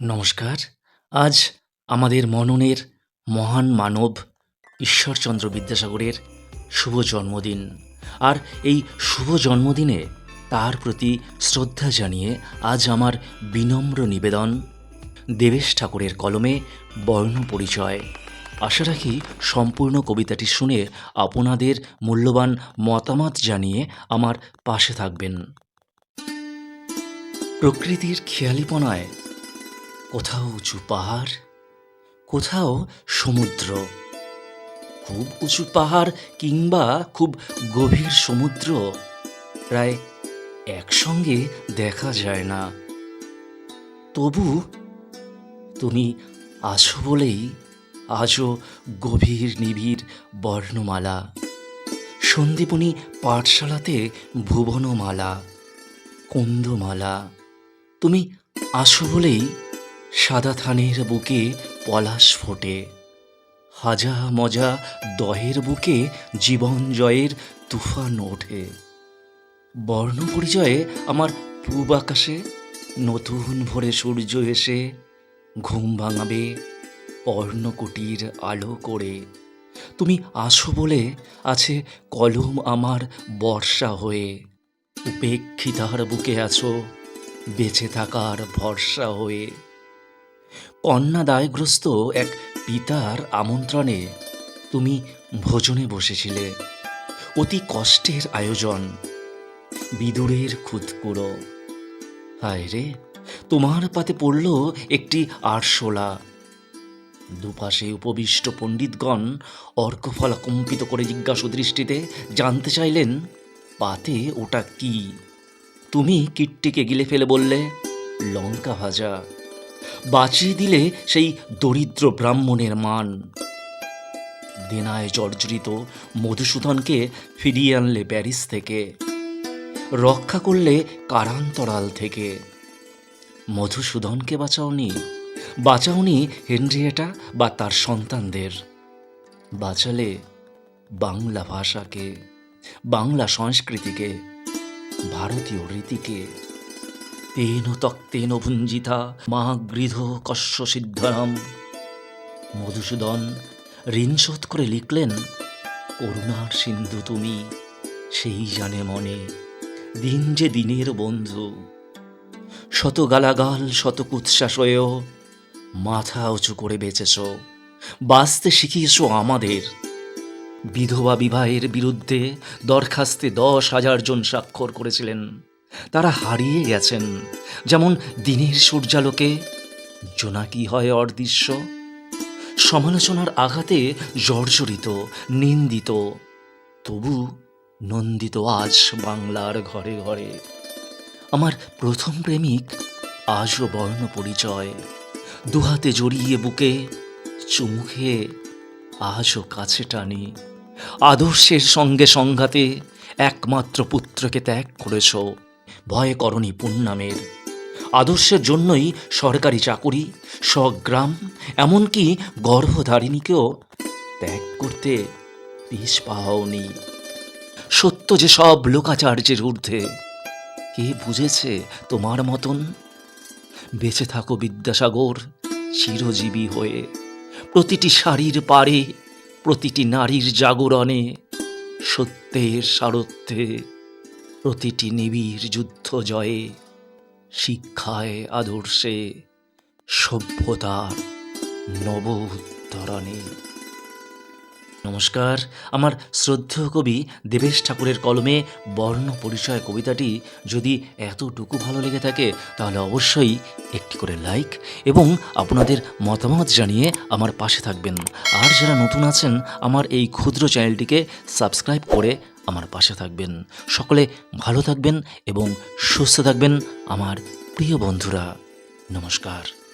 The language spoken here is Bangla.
নমস্কার। আজ আমাদের মননের মহান মানব ঈশ্বরচন্দ্র বিদ্যাসাগরের শুভ জন্মদিন। আর এই শুভ জন্মদিনে তার প্রতি শ্রদ্ধা জানিয়ে আজ আমার বিনম্র নিবেদন দেবেশ ঠাকুরের কলমে বর্ণ পরিচয়। আশা রাখি সম্পূর্ণ কবিতাটি শুনে আপনাদের মূল্যবান মতামত জানিয়ে আমার পাশে থাকবেন। প্রকৃতির খেয়ালিপনায় কোথাও উঁচু পাহাড়, কোথাও সমুদ্র। খুব উঁচু পাহাড় কিংবা খুব গভীর সমুদ্র প্রায় একসঙ্গে দেখা যায় না। তবু তুমি আছো বলেই আজও গভীর নিবিড় বর্ণমালা সন্দীপনী পাঠশালাতে ভুবনমালা, কুন্দমালা। তুমি আসো বলেই সাদা থানের বুকে পলাশ ফোটে। হাজা মজা দহের বুকে জীবন জয়ের তুফান ওঠে। বর্ণ পরিচয়ে আমার পূব আকাশে নতুন ভোরে সূর্য এসে ঘুম ভাঙাবে, পর্ণকুটির আলো করে। তুমি আসো বলে আছে কলম আমার বর্ষা হয়ে। উপেক্ষিতার বুকে আছো, বেঁচে থাকার ভরসা হয়ে। কন্যা দায়গ্রস্ত এক পিতার আমন্ত্রণে তুমি ভোজনে বসেছিলে। অতি কষ্টের আয়োজন। বিদুরের খুদকুড়ো। হায় রে, তোমার পাতে পড়ল একটি আরশোলা। দুপাশে উপবিষ্ট পণ্ডিতগণ অর্কফলা কম্পিত করে জিজ্ঞাসু দৃষ্টিতে জানতে চাইলেন, পাতে ওটা কি? তুমি কিটটিকে গিলে ফেলে বললে, লঙ্কা ভাজা। বাঁচিয়ে দিলে সেই দরিদ্র ব্রাহ্মণের মান। দেনায় জর্জরিত মধুসূদনকে ফিরিয়ে আনলে প্যারিস থেকে। রক্ষা করলে কারান্তরাল থেকে। মধুসূদনকে বাঁচাওনি। বাঁচাওনি হেনরিয়েটা বা তার সন্তানদের। বাঁচালে বাংলা ভাষাকে, বাংলা সংস্কৃতিকে, ভারতীয় রীতিকে। তেন তক্তেন ভুঞ্জিতা মা গৃধ কস্য সিদ্ধরাম। মধুসূদন ঋণ শোধ করে লিখলেন, করুণার সিন্ধু তুমি, সেই জানে মনে, দিন যে দিনের বন্ধু। শত গালাগাল, শত কুৎসা সয়েও মাথা উঁচু করে বেঁচেছ, বাঁচতে শিখিয়েছ আমাদের। বিধবা বিবাহের বিরুদ্ধে দরখাস্তে দশ হাজার জন স্বাক্ষর করেছিলেন। তারা হারিয়ে গেছেন। যেমন দিনের সূর্যালোকে, জোনাকি হয় অদৃশ্য। সমালোচনার আঘাতে জর্জরিত, নিন্দিত, তবু নন্দিত আজ বাংলার ঘরে ঘরে। আমার প্রথম প্রেমিক আজও বর্ণ পরিচয় দুহাতে জড়িয়ে বুকে চুমু খেয়ে আজও কাছে টানি। আদর্শের সঙ্গে সংঘাতে একমাত্র পুত্রকে ত্যাগ করেছ। ভয় করণী পুণ্যামের। আদর্শের জন্যই সরকারি চাকুরি, স্বগ্রাম, এমনকি গর্ভধারিণীকেও ত্যাগ করতে পিস পাওনি। সত্য যে সব লোকাচার্যের ঊর্ধ্বে, কে বুঝেছে তোমার মতন? বেঁচে থাকো বিদ্যাসাগর, চিরজীবী হয়ে। প্রতিটি শাড়ির পারে, প্রতিটি নারীর জাগরণে, সত্যের সারথ্যে। প্রতিটি নিবিড় যুদ্ধ জয়ে, শিক্ষায় আদর্শে, সভ্যতার নব উত্তরণে নমস্কার, আমার শ্রদ্ধেয় কবি দেবেশ ঠাকুরের কলমে বর্ণ পরিচয় কবিতাটি যদি এতটুকু ভালো লেগে থাকে, তাহলে অবশ্যই একটি করে লাইক এবং আপনাদের মতামত জানিয়ে আমার পাশে থাকবেন। আর যারা নতুন আছেন, আমার এই ক্ষুদ্র চ্যানেলটিকে সাবস্ক্রাইব করে আমার পাশে থাকবেন। সকলে ভালো থাকবেন এবং সুস্থ থাকবেন আমার প্রিয় বন্ধুরা। নমস্কার।